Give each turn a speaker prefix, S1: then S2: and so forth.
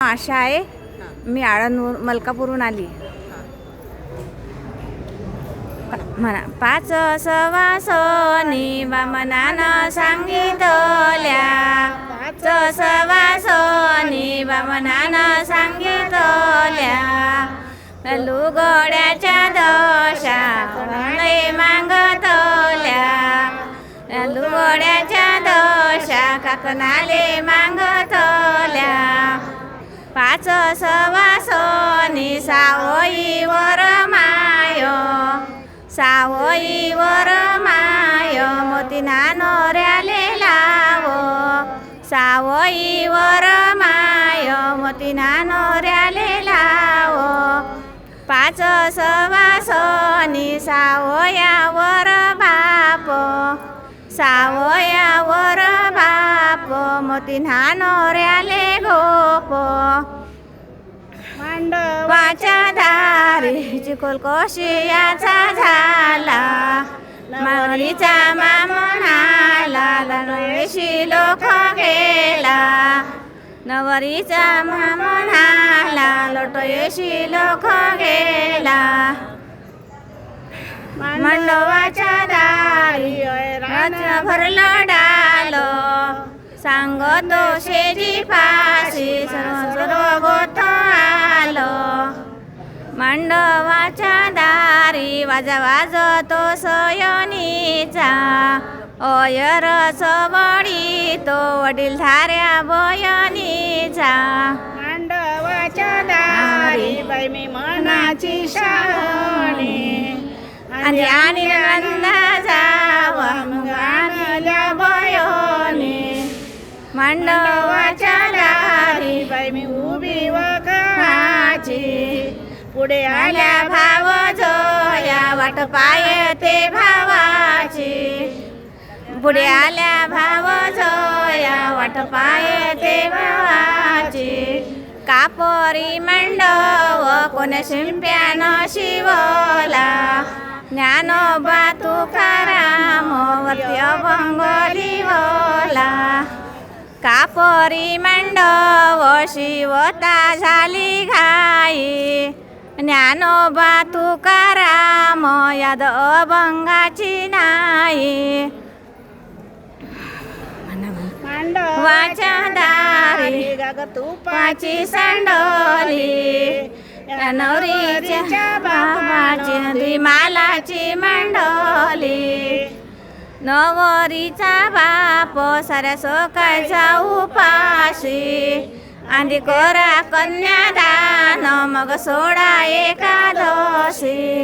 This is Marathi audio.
S1: आशा आहे मी आळंदवर मलकापूरहून आली. म्हणा पाच सवासनी बामनानं सांगितल्या. पाच सवासनी बामनानं सांगितल्या. लुगड्याच्या दशा लय मागतल्या? लुगड्याच्या दशा काकनाले मागतल्या. पाच सवा नि सावई वर मायो सावई वर मायो मोती नानोऱ्याले लावो सावई वर मायो मोती नानोऱ्याले लावो पाच सवा नि सावया वर बापो सावया वर बापो मोती नानोऱ्याले मांडवाच्या दारी चिकोल कोशियाचा झाला मारीचा मामनाला लणवेशी लोक गेला नवरीचा मामनाला लोटयशी लोक गेला मंडवाच्या दारी रात्र भरलं डालो सांगतो शेजी मांडवाच्या दारी वाजा वाजतो सयनीचा. ओयर सबडी तो वडील धाऱ्या बयनीचा.
S2: मांडवाच्या दारी बाई मी मनाची शाळणी
S1: आणि आणि नंदा जावा मग आणल्या बयोनी मांडवाच्या दारी.
S2: बाई मी उभी व
S1: खाची
S2: पुढे आल्या
S1: भाव जोया वाट पाय ते भावाची. पुढे आल्या भाव जोया वाट पाय ते भावाची. कापोरी मंडव कोण शिंप्यानं शिवला. ज्ञानोबा तुकाराम वरती अभंग वला कापरी मंडव शिवता झाली घाई. ज्ञानोबा तुकाराम याद अभंगाची नाही.
S2: मांडव
S1: वाच्या दारी
S2: गाग
S1: पाची सांडोली नवरीच्या बाबाची नदी मालाची नवरीचा बाप साऱ्या सकाळचा उपाशी આંધિકોરા કન્યાદાન મગ સોડા એકાદશી.